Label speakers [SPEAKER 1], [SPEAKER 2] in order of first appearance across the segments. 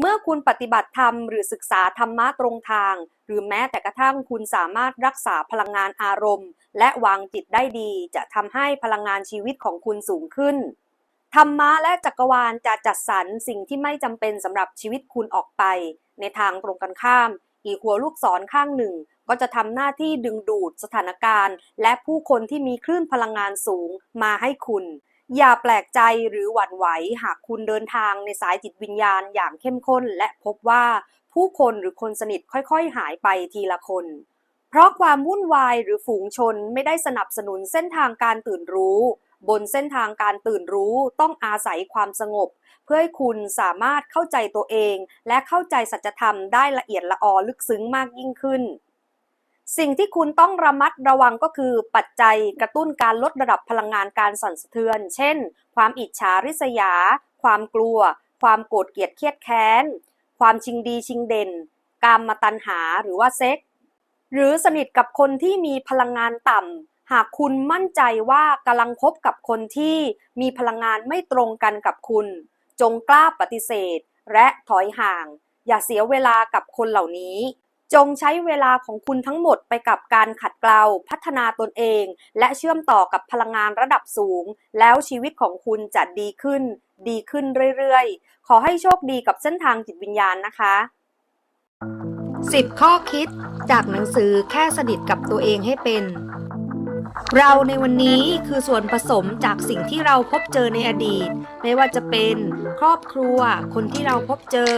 [SPEAKER 1] เมื่อคุณปฏิบัติธรรมหรือศึกษาธรรมะตรงทาง หรือแม้แต่กระทั่งคุณสามารถรักษาพลังงานอารมณ์ และวางจิตได้ดี จะทำให้พลังงานชีวิตของคุณสูงขึ้น ธรรมะและจักรวาลจะจัดสรรสิ่งที่ไม่จำเป็นสำหรับชีวิตคุณออกไป ในทางตรงกันข้าม อีหัวลูกศรข้างหนึ่ง ก็จะทำหน้าที่ดึงดูดสถานการณ์ และผู้คนที่มีคลื่นพลังงานสูงมาให้คุณ อย่าแปลกใจหรือหวั่นไหวหากคุณเดินทางในสายจิตวิญญาณอย่างเข้มข้น และพบว่าผู้คนหรือคนสนิทค่อยๆ หายไปทีละคน เพราะความวุ่นวายหรือฝูงชนไม่ได้สนับสนุนเส้นทางการตื่นรู้ บนเส้นทางการตื่นรู้ต้องอาศัยความสงบ เพื่อให้คุณสามารถเข้าใจตัวเอง และเข้าใจสัจธรรมได้ละเอียดละออลึกซึ้งมากยิ่งขึ้น สิ่งที่คุณต้องระมัดระวังก็คือปัจจัยกระตุ้นการลดระดับพลังงานการสั่นสะเทือน เช่น ความอิจฉาริษยา ความกลัว ความโกรธเกลียดเครียดแค้น ความชิงดีชิงเด่น กามมาตัณหาหรือว่าเซ็ก หรือสนิทกับคนที่มีพลังงานต่ำ หากคุณมั่นใจว่ากำลังคบกับคนที่มีพลังงานไม่ตรงกันกับคุณ จงกล้าปฏิเสธ และถอยห่าง อย่าเสียเวลากับคนเหล่านี้ จงใช้เวลาของคุณทั้งหมดไปกับการขัดเกลา พัฒนาตนเอง และเชื่อมต่อกับพลังงานระดับสูง แล้วชีวิตของคุณจะดีขึ้น ดีขึ้นเรื่อยๆ ขอให้โชคดีกับเส้นทางจิตวิญญาณนะคะ 10 ข้อคิดจากหนังสือแค่สนิทกับตัวเองให้เป็น เราในวันนี้คือส่วนผสมจากสิ่งที่เราพบเจอในอดีต ไม่ว่าจะเป็นครอบครัว คนที่เราพบเจอ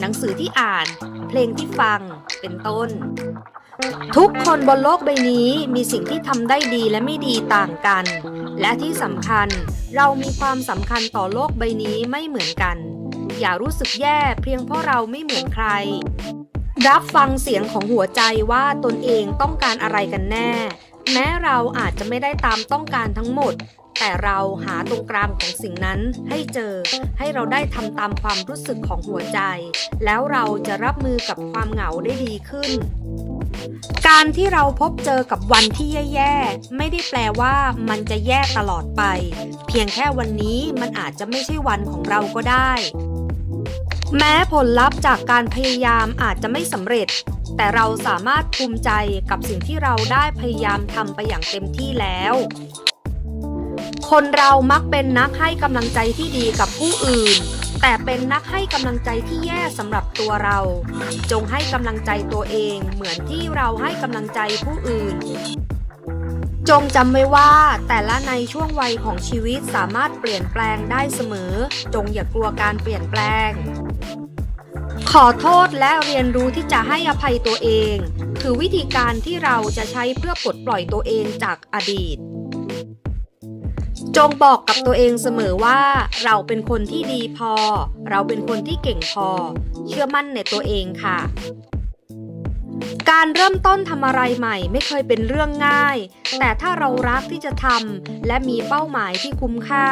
[SPEAKER 1] หนังสือที่อ่าน เพลงที่ฟังเป็นต้น ทุกคนบนโลกใบนี้มีสิ่งที่ทำได้ดีและไม่ดีต่างกัน และที่สำคัญเรามีความสำคัญต่อโลกใบนี้ไม่เหมือนกัน อย่ารู้สึกแย่เพียงเพราะเราไม่เหมือนใคร รับฟังเสียงของหัวใจว่าตนเองต้องการอะไรกันแน่ แม้เราอาจจะไม่ได้ตามต้องการทั้งหมด แต่เราหาตรงกลางของสิ่งนั้นให้เจอ ให้เราได้ทำตามความรู้สึกของหัวใจ แล้วเราจะรับมือกับความเหงาได้ดีขึ้น การที่เราพบเจอกับวันที่แย่ๆ ไม่ได้แปลว่ามันจะแย่ตลอดไป เพียงแค่วันนี้มันอาจจะไม่ใช่วันของเราก็ได้ แม้ผลลัพธ์จากการพยายามอาจจะไม่สำเร็จ แต่เราสามารถภูมิใจกับสิ่งที่เราได้พยายามทำไปอย่างเต็มที่แล้ว คนเรามักเป็นนักให้กำลังใจที่ดีกับผู้อื่น แต่เป็นนักให้กำลังใจที่แย่สำหรับตัวเรา จงให้กำลังใจตัวเองเหมือนที่เราให้กำลังใจผู้อื่น จงจำไว้ว่าแต่ละในช่วงวัยของชีวิตสามารถเปลี่ยนแปลงได้เสมอ จงอย่ากลัวการเปลี่ยนแปลง ขอโทษและเรียนรู้ที่จะให้อภัยตัวเอง คือวิธีการที่เราจะใช้เพื่อปลดปล่อยตัวเองจากอดีต จงบอกกับตัวเองเสมอว่า เราเป็นคนที่ดีพอ เราเป็นคนที่เก่งพอ เชื่อมั่นในตัวเองค่ะ การเริ่มต้นทำอะไรใหม่ไม่เคยเป็นเรื่องง่าย แต่ถ้าเรารักที่จะทำและมีเป้าหมายที่คุ้มค่า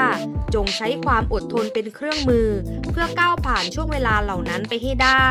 [SPEAKER 1] จงใช้ความอดทนเป็นเครื่องมือ เพื่อก้าวผ่านช่วงเวลาเหล่านั้นไปให้ได้